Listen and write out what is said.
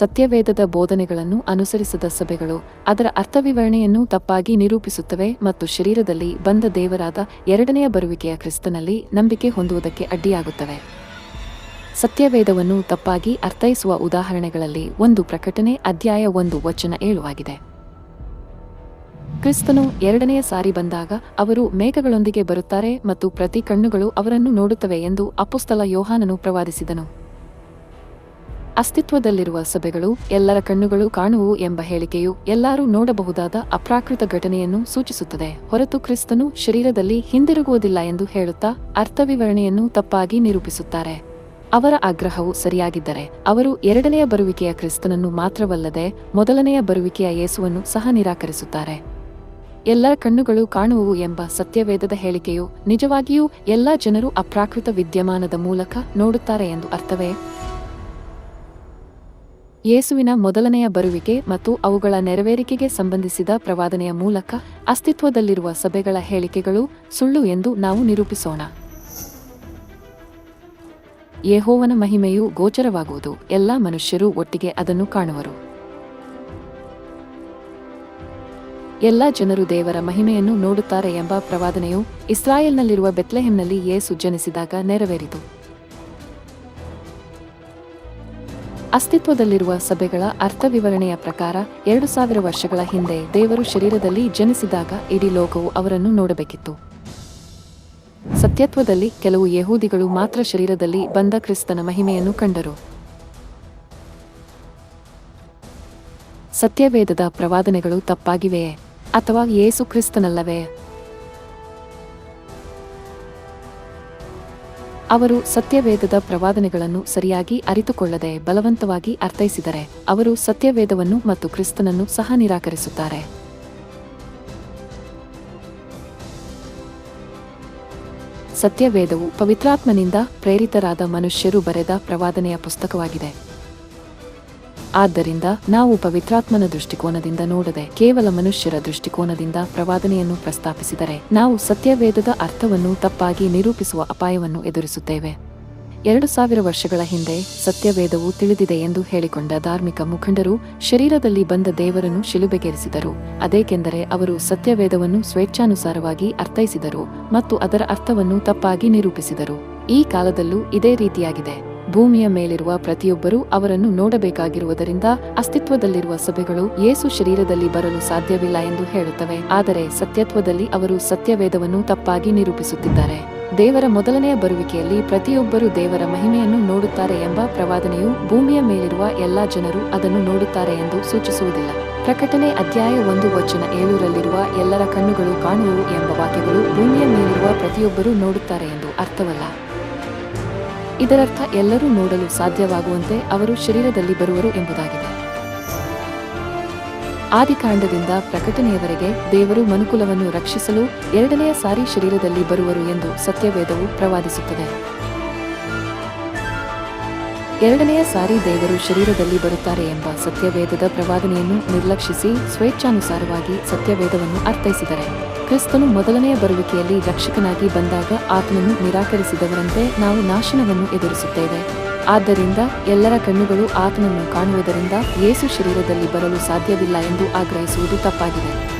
ಸತ್ಯವೇದದ ಬೋಧನೆಗಳನ್ನು ಅನುಸರಿಸದ ಸಭೆಗಳು, ಅದರ ಅರ್ಥವಿವರಣೆಯನ್ನು ತಪ್ಪಾಗಿ ನಿರೂಪಿಸುತ್ತವೆ ಮತ್ತು ಶರೀರದಲ್ಲಿ ಬಂದ ದೇವರಾದ ಎರಡನೆಯ ಬರುವಿಕೆಯ ಕ್ರಿಸ್ತನಲ್ಲಿ ನಂಬಿಕೆ ಹೊಂದುವುದಕ್ಕೆ ಅಡ್ಡಿಯಾಗುತ್ತವೆ. ಸತ್ಯವೇದವನ್ನು ತಪ್ಪಾಗಿ ಅರ್ಥೈಸುವ ಉದಾಹರಣೆಗಳಲ್ಲಿ ಒಂದು ಪ್ರಕಟಣೆ ಅಧ್ಯಾಯ ಒಂದು, ವಚನ ಏಳುವಾಗಿದೆ ಕ್ರಿಸ್ತನು ಎರಡನೆಯ ಸಾರಿ ಬಂದಾಗ ಅವರು ಮೇಘಗಳೊಂದಿಗೆ ಬರುತ್ತಾರೆ ಮತ್ತು ಪ್ರತಿ ಕಣ್ಣುಗಳು ಅವರನ್ನು ನೋಡುತ್ತವೆ ಎಂದು ಅಪುಸ್ತಲ ಯೋಹಾನನು ಪ್ರವಾದಿಸಿದನು. ಅಸ್ತಿತ್ವದಲ್ಲಿರುವ ಸಭೆಗಳು, ಎಲ್ಲರ ಕಣ್ಣುಗಳು ಕಾಣುವು ಎಂಬ ಹೇಳಿಕೆಯು ಎಲ್ಲರೂ ನೋಡಬಹುದಾದ ಅಪ್ರಾಕೃತ ಘಟನೆಯನ್ನು ಸೂಚಿಸುತ್ತದೆ. ಹೊರತು ಕ್ರಿಸ್ತನು ಶರೀರದಲ್ಲಿ ಹಿಂದಿರುಗುವುದಿಲ್ಲ ಎಂದು ಹೇಳುತ್ತಾ ಅರ್ಥವಿವರಣೆಯನ್ನು ತಪ್ಪಾಗಿ ನಿರೂಪಿಸುತ್ತಾರೆ. ಅವರ ಆಗ್ರಹವು ಸರಿಯಾಗಿದ್ದರೆ ಅವರು ಎರಡನೆಯ ಬರುವಿಕೆಯ ಕ್ರಿಸ್ತನನ್ನು ಮಾತ್ರವಲ್ಲದೆ ಮೊದಲನೆಯ ಬರುವಿಕೆಯ ಯೇಸುವನ್ನು ಸಹ ನಿರಾಕರಿಸುತ್ತಾರೆ. ಎಲ್ಲರ ಕಣ್ಣುಗಳು ಕಾಣುವು ಎಂಬ ಸತ್ಯವೇದದ ಹೇಳಿಕೆಯು ನಿಜವಾಗಿಯೂ ಎಲ್ಲ ಜನರು ಅಪ್ರಾಕೃತ ವಿದ್ಯಮಾನದ ಮೂಲಕ ನೋಡುತ್ತಾರೆ ಎಂದು ಅರ್ಥವೇ? ಯೇಸುವಿನ ಮೊದಲನೆಯ ಬರುವಿಕೆ ಮತ್ತು ಅವುಗಳ ನೆರವೇರಿಕೆಗೆ ಸಂಬಂಧಿಸಿದ ಪ್ರವಾದನೆಯ ಮೂಲಕ ಅಸ್ತಿತ್ವದಲ್ಲಿರುವ ಸಭೆಗಳ ಹೇಳಿಕೆಗಳು ಸುಳ್ಳು ಎಂದು ನಾವು ನಿರೂಪಿಸೋಣ. ಯೆಹೋವನ ಮಹಿಮೆಯು ಗೋಚರವಾಗುವುದು. ಎಲ್ಲ ಮನುಷ್ಯರು ಒಟ್ಟಿಗೆ ಅದನ್ನು ಕಾಣುವರು. ಎಲ್ಲ ಜನರು ದೇವರ ಮಹಿಮೆಯನ್ನು ನೋಡುತ್ತಾರೆ ಎಂಬ ಪ್ರವಾದನೆಯು ಇಸ್ರಾಯೇಲ್ನಲ್ಲಿರುವ ಬೆತ್ಲೆಹೆಮ್ನಲ್ಲಿ ಯೇಸು ಜನಿಸಿದಾಗ ನೆರವೇರಿತು. ಅಸ್ತಿತ್ವದಲ್ಲಿರುವ ಸಭೆಗಳ ಅರ್ಥವಿವರಣೆಯ ಪ್ರಕಾರ ಎರಡು ಸಾವಿರ ವರ್ಷಗಳ ಹಿಂದೆ ದೇವರು ಶರೀರದಲ್ಲಿ ಜನಿಸಿದಾಗ ಇಡೀ ಲೋಕವು ಅವರನ್ನು ನೋಡಬೇಕಿತ್ತು. ಸತ್ಯತ್ವದಲ್ಲಿ ಕೆಲವು ಯಹೂದಿಗಳು ಮಾತ್ರ ಶರೀರದಲ್ಲಿ ಬಂದ ಕ್ರಿಸ್ತನ ಮಹಿಮೆಯನ್ನು ಕಂಡರು. ಸತ್ಯವೇದದ ಪ್ರವಾದನೆಗಳು ತಪ್ಪಾಗಿವೆಯೇ? ಅಥವಾ ಯೇಸು ಕ್ರಿಸ್ತನಲ್ಲವೇ? ಅವರು ಸತ್ಯವೇದದ ಪ್ರವಾದನೆಗಳನ್ನು ಸರಿಯಾಗಿ ಅರಿತುಕೊಳ್ಳದೆ ಬಲವಂತವಾಗಿ ಅರ್ಥೈಸಿದರೆ, ಅವರು ಸತ್ಯವೇದವನ್ನು ಮತ್ತು ಕ್ರಿಸ್ತನನ್ನು ಸಹ ನಿರಾಕರಿಸುತ್ತಾರೆ. ಸತ್ಯವೇದವು ಪವಿತ್ರಾತ್ಮನಿಂದ ಪ್ರೇರಿತರಾದ ಮನುಷ್ಯರು ಬರೆದ ಪ್ರವಾದನೆಯ ಪುಸ್ತಕವಾಗಿದೆ. ಆದ್ದರಿಂದ ನಾವು ಪವಿತ್ರಾತ್ಮನ ದೃಷ್ಟಿಕೋನದಿಂದ ನೋಡದೆ ಕೇವಲ ಮನುಷ್ಯರ ದೃಷ್ಟಿಕೋನದಿಂದ ಪ್ರವಾದನೆಯನ್ನು ಪ್ರಸ್ತಾಪಿಸಿದರೆ ನಾವು ಸತ್ಯವೇದದ ಅರ್ಥವನ್ನು ತಪ್ಪಾಗಿ ನಿರೂಪಿಸುವ ಅಪಾಯವನ್ನು ಎದುರಿಸುತ್ತೇವೆ. ಎರಡು ಸಾವಿರ ವರ್ಷಗಳ ಹಿಂದೆ ಸತ್ಯವೇದವು ತಿಳಿದಿದೆ ಎಂದು ಹೇಳಿಕೊಂಡ ಧಾರ್ಮಿಕ ಮುಖಂಡರು ಶರೀರದಲ್ಲಿ ಬಂದ ದೇವರನ್ನು ಶಿಲುಬೆಗೇರಿಸಿದರು. ಅದೇಕೆಂದರೆ ಅವರು ಸತ್ಯವೇದವನ್ನು ಸ್ವೇಚ್ಛಾನುಸಾರವಾಗಿ ಅರ್ಥೈಸಿದರು ಮತ್ತು ಅದರ ಅರ್ಥವನ್ನು ತಪ್ಪಾಗಿ ನಿರೂಪಿಸಿದರು. ಈ ಕಾಲದಲ್ಲೂ ಇದೇ ರೀತಿಯಾಗಿದೆ. ಭೂಮಿಯ ಮೇಲಿರುವ ಪ್ರತಿಯೊಬ್ಬರೂ ಅವರನ್ನು ನೋಡಬೇಕಾಗಿರುವುದರಿಂದ ಅಸ್ತಿತ್ವದಲ್ಲಿರುವ ಸಭೆಗಳು ಯೇಸು ಶರೀರದಲ್ಲಿ ಬರಲು ಸಾಧ್ಯವಿಲ್ಲ ಎಂದು ಹೇಳುತ್ತವೆ. ಆದರೆ ಸತ್ಯತ್ವದಲ್ಲಿ ಅವರು ಸತ್ಯವೇದವನ್ನು ತಪ್ಪಾಗಿ ನಿರೂಪಿಸುತ್ತಿದ್ದಾರೆ. ದೇವರ ಮೊದಲನೆಯ ಬರುವಿಕೆಯಲ್ಲಿ ಪ್ರತಿಯೊಬ್ಬರು ದೇವರ ಮಹಿಮೆಯನ್ನು ನೋಡುತ್ತಾರೆ ಎಂಬ ಪ್ರವಾದನೆಯು ಭೂಮಿಯ ಮೇಲಿರುವ ಎಲ್ಲಾ ಜನರು ಅದನ್ನು ನೋಡುತ್ತಾರೆ ಎಂದು ಸೂಚಿಸುವುದಿಲ್ಲ. ಪ್ರಕಟಣೆ ಅಧ್ಯಾಯ ಒಂದು ವಚನ ಏಳೂರಲ್ಲಿರುವ ಎಲ್ಲರ ಕಣ್ಣುಗಳು ಕಾಣುವು ಎಂಬ ವಾಕ್ಯಗಳು ಭೂಮಿಯ ಮೇಲಿರುವ ಪ್ರತಿಯೊಬ್ಬರೂ ನೋಡುತ್ತಾರೆ ಎಂದು ಅರ್ಥವಲ್ಲ. ಇದರರ್ಥ ಎಲ್ಲರೂ ನೋಡಲು ಸಾಧ್ಯವಾಗುವಂತೆ ಅವರು ಶರೀರದಲ್ಲಿ ಬರುವರು ಎಂಬುದಾಗಿದೆ. ಆದಿಕಾಂಡದಿಂದ ಪ್ರಕಟಣೆಯವರೆಗೆ ದೇವರು ಮನುಕುಲವನ್ನು ರಕ್ಷಿಸಲು ಎರಡನೆಯ ಸಾರಿ ಶರೀರದಲ್ಲಿ ಬರುವರು ಎಂದು ಸತ್ಯವೇದವು ಪ್ರವಾದಿಸುತ್ತದೆ. ಎರಡನೆಯ ಸಾರಿ ದೇವರು ಶರೀರದಲ್ಲಿ ಬರುತ್ತಾರೆ ಎಂಬ ಸತ್ಯವೇದದ ಪ್ರವಾದನೆಯನ್ನು ನಿರ್ಲಕ್ಷಿಸಿ ಸ್ವೇಚ್ಛಾನುಸಾರವಾಗಿ ಸತ್ಯವೇದವನ್ನು ಅರ್ಥೈಸಿದರೆ. ಕ್ರಿಸ್ತನು ಮೊದಲನೆಯ ಬರುವಿಕೆಯಲ್ಲಿ ರಕ್ಷಕನಾಗಿ ಬಂದಾಗ ಆತನನ್ನು ನಿರಾಕರಿಸಿದವರಂತೆ ನಾವು ನಾಶನವನ್ನು ಎದುರಿಸುತ್ತೇವೆ. ಆದ್ದರಿಂದ ಎಲ್ಲರ ಕಣ್ಣುಗಳು ಆತನನ್ನು ಕಾಣುವುದರಿಂದ ಯೇಸು ಶರೀರದಲ್ಲಿ ಬರಲು ಸಾಧ್ಯವಿಲ್ಲ ಎಂದು ಆಗ್ರಹಿಸುವುದು ತಪ್ಪಾಗಿದೆ.